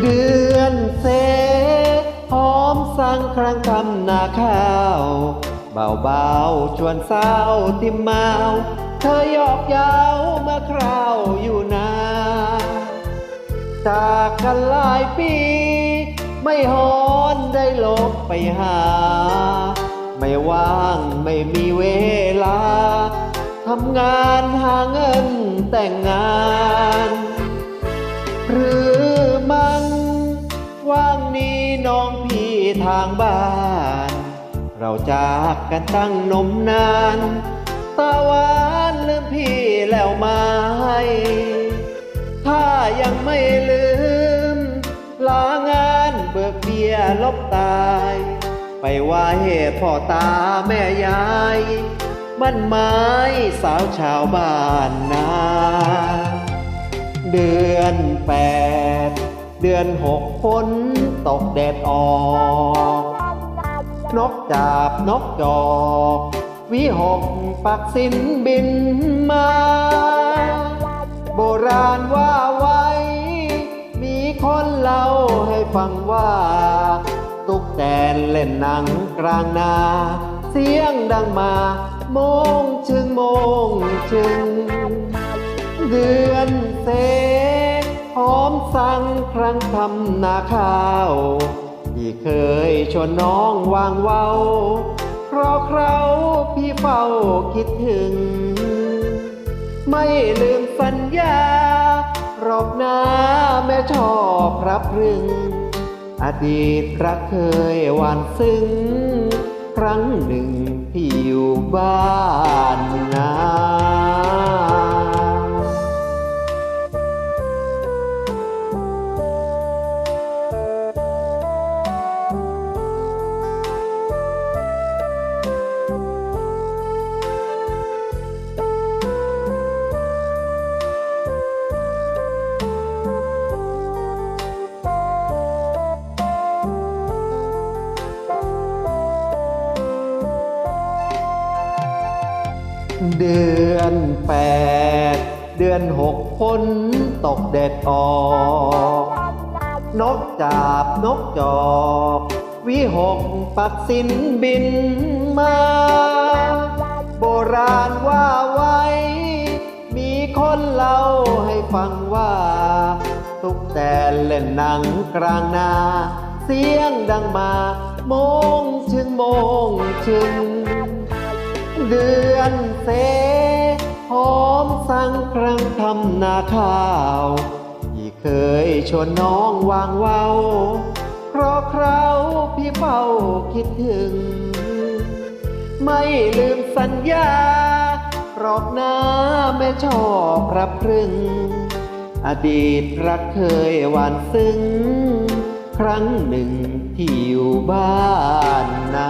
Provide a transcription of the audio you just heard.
เดือนเซหอมสังครั้งคำนาข้าว เบาเบาชวนสาวติมเมา เธอยอกยาวมาคราวอยู่นาน จากกันหลายปี ไม่หอนได้ลบไปหา ไม่ว่างไม่มีเวลาทำงานหาเงินแต่งงาน หรือมันว่างนี้น้องพี่ทางบ้าน เราจากกันตั้งนมนานตาหวานลืมพี่แล้วไหมถ้ ยังไม่ลืม ลางานเบิกเบี้ยลบตาย ไปไหว้พ่อตาแม่ยายมันไม้สาวชาวบ้านนา เดือนแปด เดือนหกฝนตกแดดออก นกจาบนกจอกวิหกปักสินบินมา โบราณ ฟังว่า ตุ๊กแตนเล่นหนังกลางนา เสียงดังมาโมงชึงโมงชึง เดือนเซหอมสั่งครั้งทำนาข้าวที่เคยชวนน้องวางเว้า เพราะเคราพี่เฝ้าคิดถึง ไม่ลืมสัญญารอบหน้า ชอบรับรึง อดีตรักเคยหวานซึ้ง ครั้งหนึ่งที่อยู่บ้าน เดือนแปดเดือนหกฝนตกแดดออก นกจาบนกจอกวิหกปักสินบินมา โบราณว่าไว้ มีคนเล่าให้ฟังว่า ตุกแต่เล่นหนังกลางนา เสียงดังมา โมงชึงโมงชึง เดือนเซหอมสั่งครั้งทำนาข้าวที่เคยชวนน้องวางเว้า เพราะคราวพี่เฝ้าคิดถึง ไม่ลืมสัญญารอบหน้าแม่ชอบรับพรึง อดีตรักเคยหวานซึ้ง ครั้งหนึ่งที่อยู่บ้านนา